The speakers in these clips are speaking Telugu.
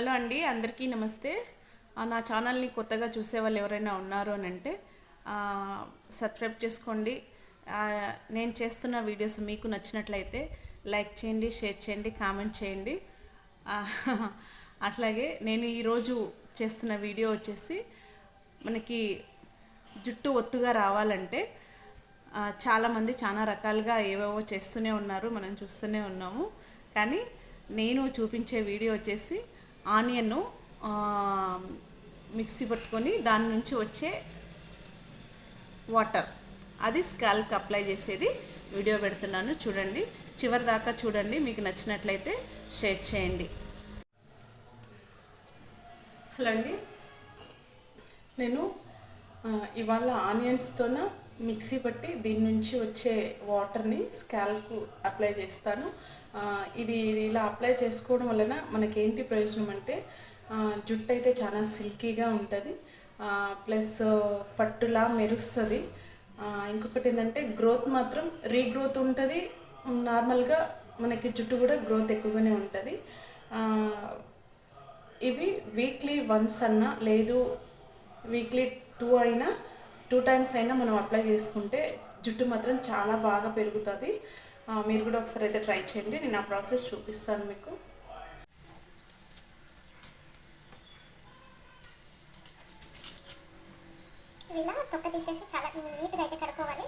హలో అండి అందరికీ నమస్తే. నా ఛానల్ని కొత్తగా చూసే వాళ్ళు ఎవరైనా ఉన్నారు అని అంటే సబ్స్క్రైబ్ చేసుకోండి. నేను చేస్తున్న వీడియోస్ మీకు నచ్చినట్లయితే లైక్ చేయండి షేర్ చేయండి కామెంట్ చేయండి. అట్లాగే నేను ఈరోజు చేస్తున్న వీడియో వచ్చేసి మనకి జుట్టు ఒత్తుగా రావాలంటే చాలామంది చాలా రకాలుగా ఏవేవో చేస్తూనే ఉన్నారు మనం చూస్తూనే ఉన్నాము. కానీ నేను చూపించే వీడియో వచ్చేసి ఆనియన్ను మిక్సీ పట్టుకొని దాని నుంచి వచ్చే వాటర్. అది స్కాల్కి అప్లై చేసేది. వీడియో పెడుతున్నాను. చూడండి. చివరి దాకా చూడండి. మీకు నచ్చినట్లయితే షేర్ చేయండి. హలో అండి. నేను ఇవాళ ఆనియన్స్తోన మిక్సీ పట్టి దీని నుంచి వచ్చే వాటర్ని స్కాల్కు అప్లై చేస్తాను. ఇది ఇలా అప్లై చేసుకోవడం వలన మనకేంటి ప్రయోజనం అంటే జుట్టు అయితే చాలా సిల్కీగా ఉంటుంది. ప్లస్ పట్టులా మెరుస్తుంది. ఇంకొకటి ఏంటంటే గ్రోత్ మాత్రం రీగ్రోత్ ఉంటుంది. నార్మల్గా మనకి జుట్టు కూడా గ్రోత్ ఎక్కువగానే ఉంటుంది. ఇవి వీక్లీ వన్స్ అన్నా లేదు వీక్లీ టూ అయినా టూ టైమ్స్ అయినా మనం అప్లై చేసుకుంటే జుట్టు మాత్రం చాలా బాగా పెరుగుతుంది. మీరు కూడా ఒకసారి అయితే ట్రై చేయండి. నేను ఆ ప్రాసెస్ చూపిస్తాను మీకు. ఇలా తొక్క తీసేసి చాలా నీట్గా అయితే కడుక్కోవాలి.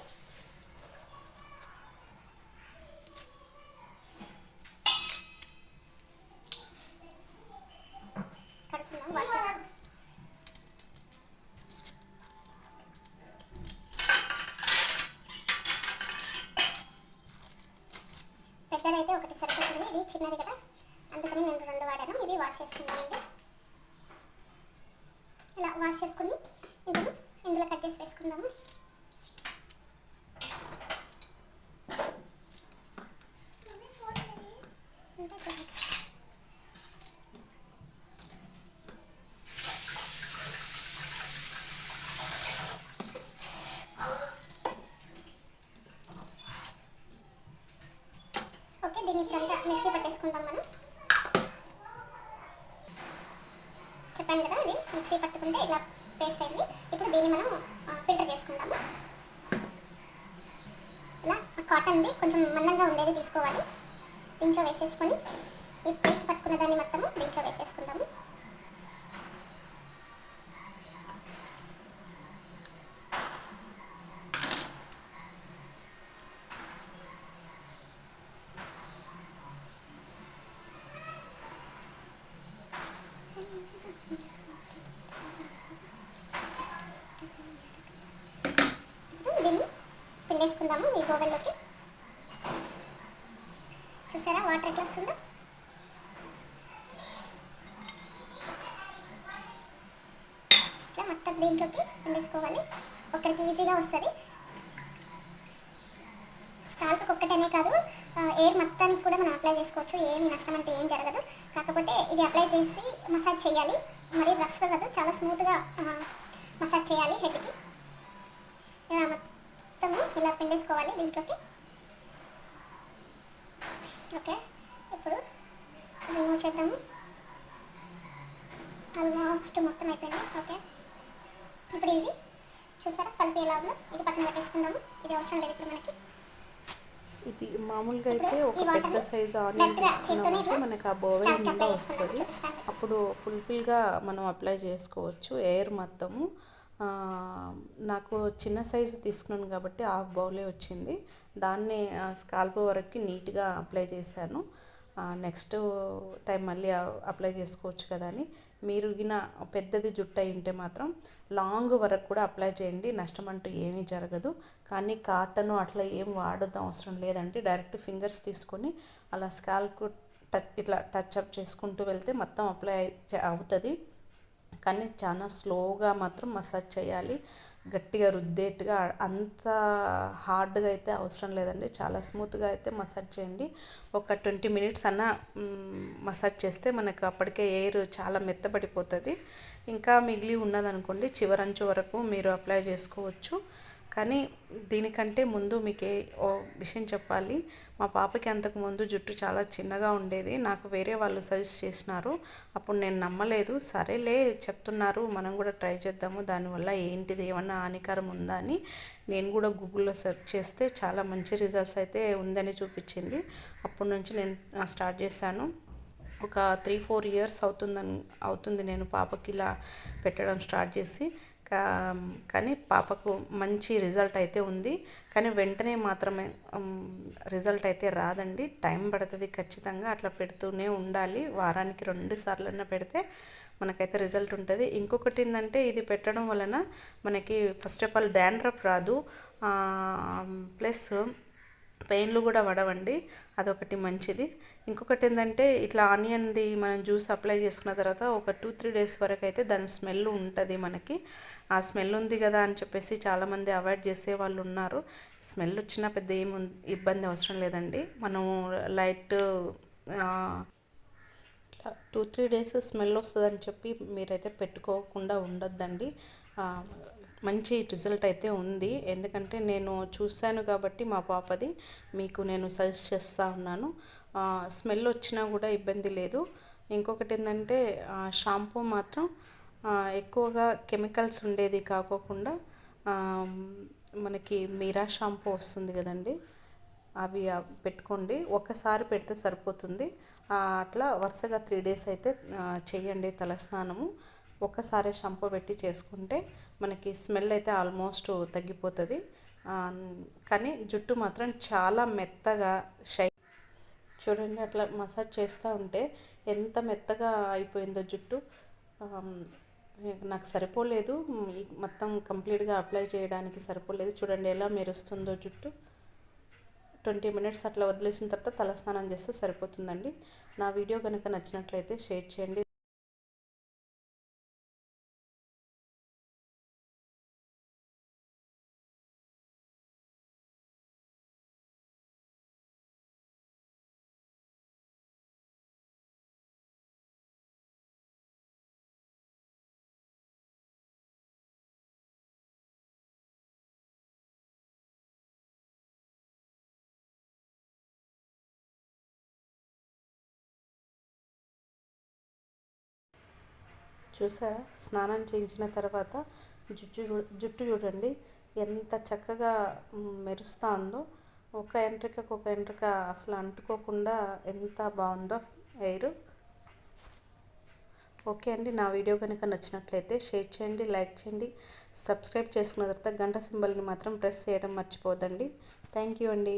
పెద్దదైతే ఒకటి సరిపోతుంది. ఇది చిన్నది కదా. అందుకని నేను రెండు వాడాను. ఇవి వాష్ చేసుకున్నానండి ఇలా వాష్ చేసుకుని ఇందులో ఇందులో కట్ చేసి వేసుకుందాము అంటే ఇప్పుడు ఓకే దీన్ని ఇప్పుడంతా మిక్సీ పట్టేసుకుందాం మనం. చెప్పాను కదా ఇది మిక్సీ పట్టుకుంటే ఇలా పేస్ట్ అయింది. ఇప్పుడు దీన్ని మనం ఫిల్టర్ చేసుకుందాము ఇలా కాటన్ది కొంచెం మందంగా ఉండేది తీసుకోవాలి. దీంట్లో వేసేసుకొని ఈ పేస్ట్ పట్టుకున్న దాన్ని మొత్తము దీంట్లో వేసేసుకుందాము ఇప్పుడు దీన్ని పిండేసుకుందాము ఈ బోవెల్లోకి చూసారా వాటర్ ఎట్లా వస్తుందో ఇట్లా మొత్తం దీంట్లోకి పిండేసుకోవాలి ఒకరికి ఈజీగా వస్తుంది. స్కాల్ప్కి ఒక్కటనే కాదు ఎయిర్ మొత్తానికి కూడా మనం అప్లై చేసుకోవచ్చు. ఏమి నష్టం అంటే ఏం జరగదు. కాకపోతే ఇది అప్లై చేసి మసాజ్ చేయాలి. మరి రఫ్గా కాదు చాలా స్మూత్గా మసాజ్ చేయాలి హెడ్కి. ఇలా మొత్తము ఇలా పిండేసుకోవాలి దీంట్లోకి. ఓకే ఇప్పుడు రిమూవ్ చేద్దాము. ఆల్మోస్ట్ మొత్తం అయిపోయింది ఓకే. ఇప్పుడు ఇది చూసారా కలిపి ఎలా ఉందో? ఇది పక్కన పెట్టేసుకుందాము ఇది అవసరం లేదు ఇప్పుడు మనకి. ఇది మామూలుగా అయితే ఒక పెద్ద సైజు ఆనియన్ తీసుకున్నామంటే మనకు ఆ బోవెల్ నిండా. వస్తుంది. అప్పుడు ఫుల్ఫిల్గా మనం అప్లై చేసుకోవచ్చు ఎయిర్ మొత్తము. నాకు చిన్న సైజు తీసుకున్నాను కాబట్టి హాఫ్ బౌలే వచ్చింది. దాన్ని స్కాల్ప్ వరకు నీట్గా అప్లై చేశాను. నెక్స్ట్ టైం మళ్ళీ అప్లై చేసుకోవచ్చు కదా అని. మీరుగిన పెద్దది జుట్టు అయి ఉంటే మాత్రం లాంగ్ వరకు కూడా అప్లై చేయండి. నష్టం అంటూ ఏమీ జరగదు. కానీ కాటన్ అట్లా ఏం వాడద్దు అవసరం లేదండి డైరెక్ట్ ఫింగర్స్ తీసుకొని అలా స్కాల్కు టచ్ ఇట్లా టచ్ అప్ చేసుకుంటూ వెళ్తే మొత్తం అప్లై అవుతుంది. కానీ చాలా స్లోగా మాత్రం మసాజ్ చేయాలి. గట్టిగా రుద్దేట్టుగా అంత హార్డ్గా అయితే అవసరం లేదండి. చాలా స్మూత్గా అయితే మసాజ్ చేయండి. ఒక ట్వంటీ మినిట్స్ అన్న మసాజ్ చేస్తే మనకు అప్పటికే ఎయిర్ చాలా మెత్తబడిపోతుంది. ఇంకా మిగిలి ఉన్నదనుకోండి చివరంచు వరకు మీరు అప్లై చేసుకోవచ్చు. కానీ దీనికంటే ముందు మీకు ఓ విషయం చెప్పాలి. మా పాపకి అంతకు ముందు జుట్టు చాలా చిన్నగా ఉండేది. నాకు వేరే వాళ్ళు సజెస్ట్ చేసినారు. అప్పుడు నేను నమ్మలేదు. సరేలే చెప్తున్నారు. మనం కూడా ట్రై చేద్దాము. దానివల్ల ఏంటిది? ఏమన్నా హానికరం ఉందా అని నేను కూడా గూగుల్లో సెర్చ్ చేస్తే చాలా మంచి రిజల్ట్స్ అయితే ఉందని చూపించింది. అప్పటి నుంచి నేను స్టార్ట్ చేశాను. ఒక త్రీ ఫోర్ ఇయర్స్ అవుతుందని అవుతుంది నేను పాపకి ఇలా పెట్టడం స్టార్ట్ చేసి. కానీ పాపకు మంచి రిజల్ట్ అయితే ఉంది. కానీ వెంటనే మాత్రమే రిజల్ట్ అయితే రాదండి. టైం పడుతుంది ఖచ్చితంగా. అట్లా పెడుతూనే ఉండాలి. వారానికి రెండు సార్లన్నా పెడితే మనకైతే రిజల్ట్ ఉంటుంది. ఇంకొకటి ఏంటంటే ఇది పెట్టడం వలన మనకి ఫస్ట్ ఆఫ్ ఆల్ డాండ్రఫ్ రాదు. ప్లస్ పెయిన్లు కూడా పడవండి. అదొకటి మంచిది. ఇంకొకటి ఏంటంటే ఇట్లా ఆనియన్ది మనం జ్యూస్ అప్లై చేసుకున్న తర్వాత ఒక టూ త్రీ డేస్ వరకు అయితే దాని స్మెల్ ఉంటుంది మనకి. ఆ స్మెల్ ఉంది కదా అని చెప్పేసి చాలామంది అవాయిడ్ చేసే వాళ్ళు ఉన్నారు. స్మెల్ వచ్చినా పెద్ద ఏమి ఇబ్బంది అవసరం లేదండి. మనం light two three days smell వస్తుందని చెప్పి మీరైతే పెట్టుకోకుండా ఉండొద్దండి. మంచి రిజల్ట్ అయితే ఉంది. ఎందుకంటే నేను చూశాను కాబట్టి మా పాపది మీకు నేను సజెస్ట్ చేస్తూ ఉన్నాను. స్మెల్ వచ్చినా కూడా ఇబ్బంది లేదు. ఇంకొకటి ఏంటంటే షాంపూ మాత్రం ఎక్కువగా కెమికల్స్ ఉండేది కాకోకుండా మనకి మీరా షాంపూ వస్తుంది కదండి. అవి పెట్టుకోండి. ఒకసారి పెడితే సరిపోతుంది. అట్లా వరుసగా త్రీ డేస్ అయితే చేయండి తలస్నానము. ఒక్కసారి షాంపూ పెట్టి చేసుకుంటే మనకి స్మెల్ అయితే ఆల్మోస్ట్ తగ్గిపోతుంది. కానీ జుట్టు మాత్రం చాలా మెత్తగా షై చూడండి అట్లా మసాజ్ చేస్తూ ఉంటే ఎంత మెత్తగా అయిపోయిందో జుట్టు. నాకు సరిపోలేదు. మొత్తం కంప్లీట్గా అప్లై చేయడానికి సరిపోలేదు. చూడండి ఎలా మెరుస్తుందో జుట్టు. ట్వంటీ మినిట్స్ అట్లా వదిలేసిన తర్వాత తలస్నానం చేస్తే సరిపోతుందండి. నా వీడియో కనుక నచ్చినట్లయితే షేర్ చేయండి. చూసారా స్నానం చేయించిన తర్వాత జుట్టు జుట్టు చూడండి. ఎంత చక్కగా మెరుస్తూ ఉందో ఒక ఎంట్రికకు ఒక ఎంట్రిక అసలు అంటుకోకుండా ఎంత బాగుందో హెయిర్ ఓకే అండి. నా వీడియో కనుక నచ్చినట్లయితే షేర్ చేయండి లైక్ చేయండి. సబ్స్క్రైబ్ చేసుకున్న తర్వాత గంట సింబల్ని మాత్రం ప్రెస్ చేయడం మర్చిపోదండి థ్యాంక్ యూ అండి.